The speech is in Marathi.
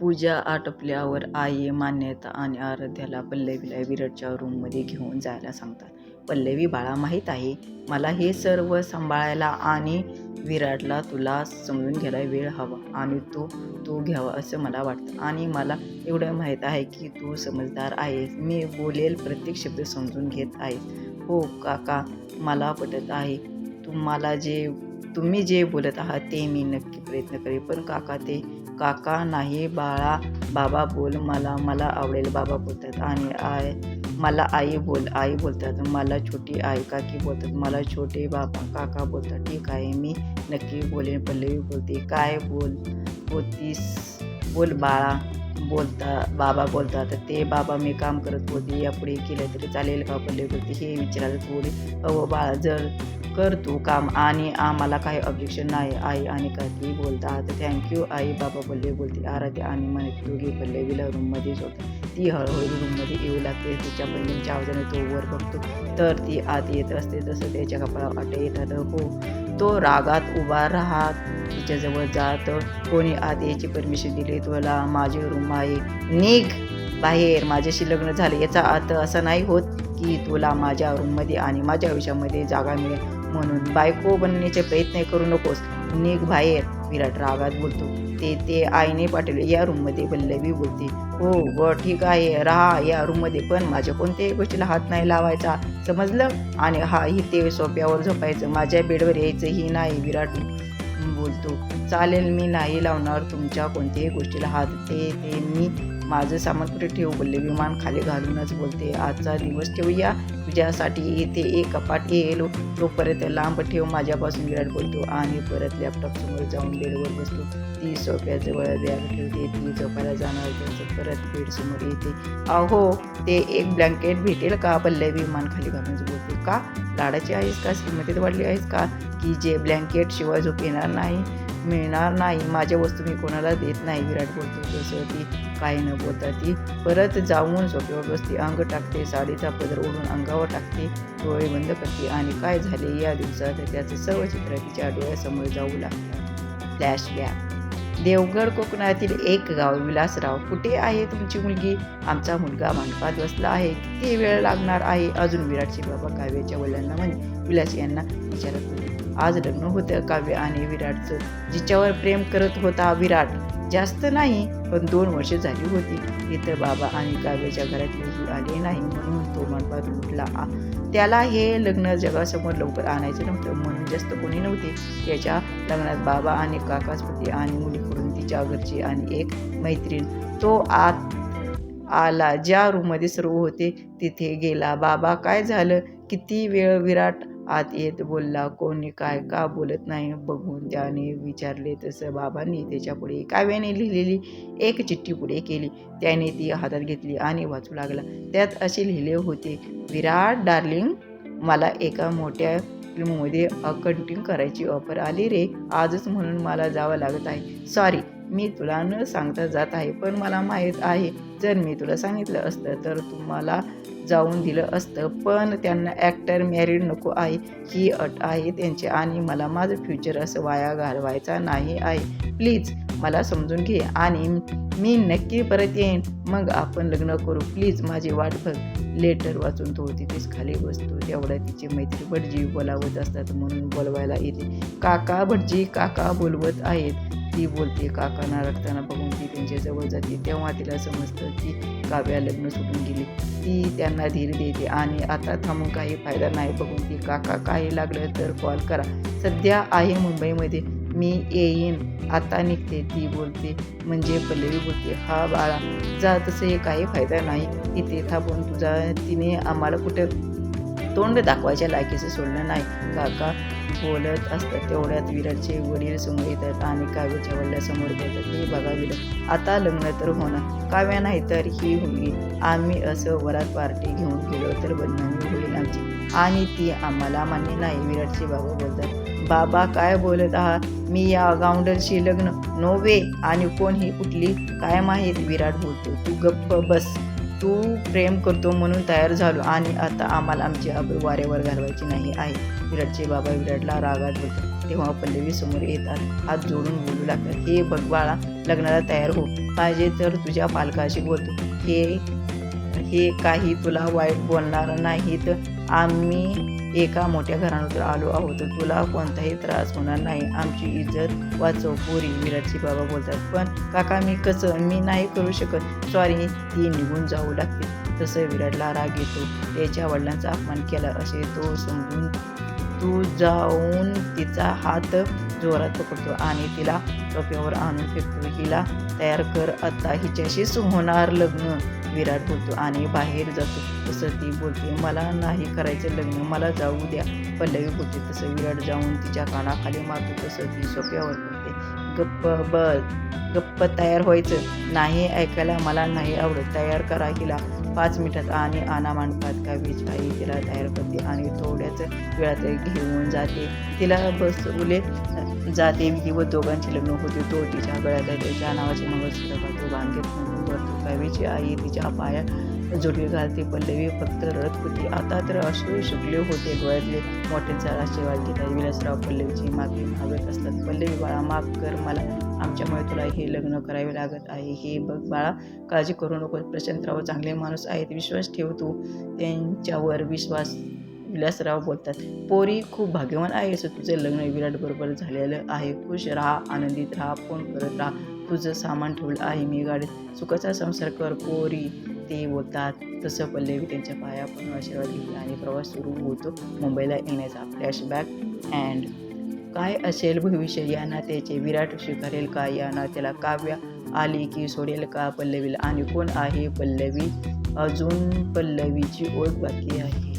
पूजा आटपल्यावर आई मान्यता आणि आराध्याला पल्लवीला विराटच्या रूममध्ये घेऊन जायला सांगतात. पल्लवी बाळा माहीत आहे मला हे सर्व सांभाळायला आणि विराटला तुला समजून घ्यायला वेळ हवा आणि तो तू घ्यावा असं मला वाटतं. आणि मला एवढं माहीत आहे की तू समजदार आहेस. मी बोलेल प्रत्येक शब्द समजून घेत आहेस हो काका मला पटत आहे. तुम्हाला जे तुम्ही जे बोलत आहात ते मी नक्की प्रयत्न करेन. पण काका ते काका नाही बाळा बाबा बोल मला मला आवडेल बाबा बोलतात आणि आय मला आई बोल आई बोलतात. मला छोटी आई काकी बोलतात मला छोटे बाबा काका बोलतात. ठीक आहे मी नक्की बोलेन पल्लवी बोलते. काय बोल होतीस बोल बाळा. बोलता बाबा बोलतात ते बाबा मी काम करत होती यापुढे केलं तरी चालेल का? पल्लवी बोलते हे विचारायला थोडी अहो बाळा जर कर तू काम आणि आम्हाला काही ऑब्जेक्शन नाही आई आणि काकी आता थँक्यू आई. बाबा बोलले बोलते आराध्या आणि म्हणत दोघे पल्लवीला रूममध्येच होता ती हळूहळू रूममध्ये येऊ लागते तिच्या बहिणींच्या आवाजाने तो वर बघतो तर ती आत येत असते तसं त्याच्या कपाळावर वाटे येतात हो. तो रागात उभा राहत तिच्याजवळ जात कोणी आत यायची परमिशन दिली तुला माझे रूम आहे. निघ बाहेर. माझ्याशी लग्न झालं. याचा अर्थ असा नाही होत की तुला माझ्या रूममध्ये आणि माझ्या आयुष्यामध्ये जागा मिळेल. म्हणून बायको बनण्याचे प्रयत्न करू नकोस. निघ बाहेर. विराट रागात बोलतो. ते ते आईने पाठवले. या रूममध्ये पल्लवी बोलते हो व ठीक आहे राहा या रूममध्ये पण माझ्या कोणत्याही गोष्टीला हात नाही लावायचा. समजलं? आणि हा ही ते सोप्यावर झोपायचं. माझ्या बेडवर यायचंही नाही विराट बोलतो. चालेल मी नाही लावणार तुमच्या कोणत्याही गोष्टीला हात. ते ते मी माझं सामान कुठे ठेवू बोलले विमान खाली घालूनच बोलते. आजचा दिवस ठेवूया. तुझ्यासाठी इथे एक कपाट. येईल तोपर्यंत लांब ठेव. माझ्यापासून विराट बोलतो आणि परत लॅपटॉप समोर जाऊन बेडवर बसतो. ती सोप्याजवळ बॅग ठेवते. ती झोपायला जाणार त्यांचं परत बेड समोर येते. अहो ते एक ब्लँकेट भेटेल का? बल्ले विमान खाली घालूनच बोलते. का? लाडाची आहेस का? श्रीमतीत वाढली आहेस का? की जे ब्लँकेट शिवाय झोप येणार नाही? मिळणार नाही. माझ्या वस्तू मी कोणाला देत नाही. विराट बोलतो जसं ती काही न बोलता ती परत जाऊन झोपेवर बसती. अंग टाकते साडीचा पदर ओढून अंगावर टाकते डोळे बंद करते आणि काय झाले या दिवसात त्याचं सर्व चित्र तिच्या डोळ्यासमोर जाऊ लागतं फ्लॅशबॅक देवगड कोकणातील एक गाव विलासराव कुठे आहे तुमची मुलगी? आमचा मुलगा मांडपात बसला आहे. किती वेळ लागणार आहे? अजून विराटचे बाबा काव्याच्या वडिलांना म्हणजे विलास यांना विचारत होते आज लग्न होतं काव्य आणि विराटचं जिच्यावर प्रेम करत होता विराट. जास्त नाही पण दोन वर्ष झाली होती. इतर बाबा आणि काव्याच्या घरात येऊ आले नाही म्हणून तो मनपात उठला. आ- त्याला हे लग्न जगासमोर लवकर आणायचं नव्हतं म्हणून जास्त कोणी नव्हते. त्याच्या लग्नात बाबा आणि काकाच होते आणि मुलीकडून तिच्या घरची आणि एक मैत्रीण. तो आत आला. ज्या रूममध्ये सर्व होते तिथे गेला. बाबा काय झालं? किती वेळ विराट आत येत बोलला कोणी काय का बोलत नाही? बघून त्याने विचारले तसं बाबांनी त्याच्यापुढे काव्याने लिहिलेली एक चिठ्ठी पुढे केली. त्याने ती हातात घेतली आणि वाचू लागला. त्यात असे लिहिले होते विराट डार्लिंग मला एका मोठ्या फिल्ममध्ये अकंटिंग करायची ऑफर आली रे. आजच म्हणून मला जावं लागत आहे. सॉरी मी तुला न सांगता जात आहे पण मला माहीत आहे. जर मी तुला सांगितलं असतं तर तुम्हाला जाऊन दिलं असतं. पण त्यांना ॲक्टर मॅरिड नको आहे ही अट आहे त्यांची आणि मला माझं फ्युचर असं वाया घालवायचा नाही आहे प्लीज मला समजून घे आणि मी नक्की परत येईन. मग आपण लग्न करू. प्लीज माझी वाट बघ. लेटर वाचून तो तिथेच खाली बसतो. तेवढ्या तिची मैत्री भटजी बोलावत असतात म्हणून बोलवायला येते. काका भटजी काका बोलवत आहेत. ती बोलते काकांना रडताना बघून ती त्यांच्याजवळ जाते. तेव्हा तिला समजतं की काव्या लग्न सुटून गेली. ती त्यांना धीर देते आणि आता थांबून काही फायदा नाही बघून ती काका काही लागलं तर कॉल करा. सध्या आहे मुंबईमध्ये. मी येईन. आता निघते. ती बोलते म्हणजे पल्लवी बोलते हा बाळा जा. तसं हे काही फायदा नाही. इथे थांबून तुझा तिने आम्हाला कुठे तोंड दाखवायच्या लायकीचं सोडलं नाही. काका बोलत असतात तेवढ्यात विराटचे वडील समोर येतात आणि काव्याच्या वडिलासमोर बोलतात हे बघा विराट आता लग्न तर होणार. काव्या नाही तर ही मुलगी. आम्ही असं वरात पार्टी घेऊन गेलो तर बदनामी होईल आमची. आणि ती आम्हाला मान्य नाही विराटचे बाबा बोलतात. बाबा काय बोलत आहात? मी या गावंडरशी लग्न. No way. आणि कोण ही कुठली? काय माहीत? विराट बोलतो. तू गप्प बस. तू प्रेम करतो म्हणून तयार झालो आणि आता आम्हाला आमची आबरू वाऱ्यावर घालवायची नाही आहे. विराटचे बाबा विराटला रागात बोलतात तेव्हा पल्लवी समोर येतात हात जोडून बोलू लागतात हे बघ बाळा लग्नाला तयार हो. पाहिजे तर तुझ्या पालकाशी बोलतो. हे हे काही तुला वाईट बोलणार नाहीत. आम्ही एका मोठ्या घराण्यातून आलो आहोत. तुला कोणताही त्रास होणार नाही. आमची इज्जत वाचव. पोरी विराटची बाबा बोलतात पण काका मी कसं? मी नाही करू शकत. सॉरी ती निघून जाऊ लागते. तसं विराटला राग येतो. त्याच्या वडिलांचा अपमान केला असे तो समजून तू जाऊन तिचा हात जोरात पकडतो आणि तिला टोप्यावर आणून फेकतो. हिला तयार कर. आता हिच्याशीच होणार लग्न. विराट बोलतो आणि बाहेर जातो. तसं ती बोलते मला नाही करायचं लग्न मला जाऊ द्या. पल्लवी बोलते तसं विराट जाऊन तिच्या कानाखाली मारतो तसं ती सोप्यावर बोलते. गप्प ब गप्प तयार व्हायचं. नाही ऐकायला मला नाही आवडत. तयार करा हिला पाच मिनिटात आणि आना मांडतात का वीज आई तिला तयार करते आणि तो वेळात घेऊन जाते. तिला बसवले जाते ती व दोघांचे लग्न होते. तो तिच्या गळ्यात त्याच्या नावाचे मंगळसूत्र घालतो भांगेत म्हणून भरतो कावीची आई तिच्या पाया जोडवी घालते. पल्लवी फक्त रडत होती. आता तर अश्रू शुकले होते डोळ्यातले. मोठे चार आशीर्वाद घेतात विलासराव पल्लवीची मागणी मागत असतात. पल्लवी बाळा माफ कर मला. आमच्यामुळे तुला हे लग्न करावे लागत आहे. हे बघ बाळा काळजी करू नको. प्रशांतराव चांगले माणूस आहेत. विश्वास ठेव तू. त्यांच्यावर विश्वास विलासराव बोलतात पोरी खूप भाग्यवान आहे असं तुझं लग्न विराट बरोबर झालेलं आहे. खुश राहा आनंदित राहा फोन करत राहा. तुझं सामान ठेवलं आहे मी गाडीत. सुखाचा संसार कर पोरी. ते बोलतात. तसं पल्लवी त्यांच्या पाया पण आशीर्वाद घेतला आणि प्रवास सुरू होतो. मुंबईला येण्याचा फ्लॅशबॅक अँड काय असेल भविष्य? या नात्याचे विराट स्वीकारेल का? या नात्याला काव्य आली की सोडेल का पल्लवीला? आणि कोण आहे पल्लवी? अजून पल्लवीची ओळख बाकी आहे.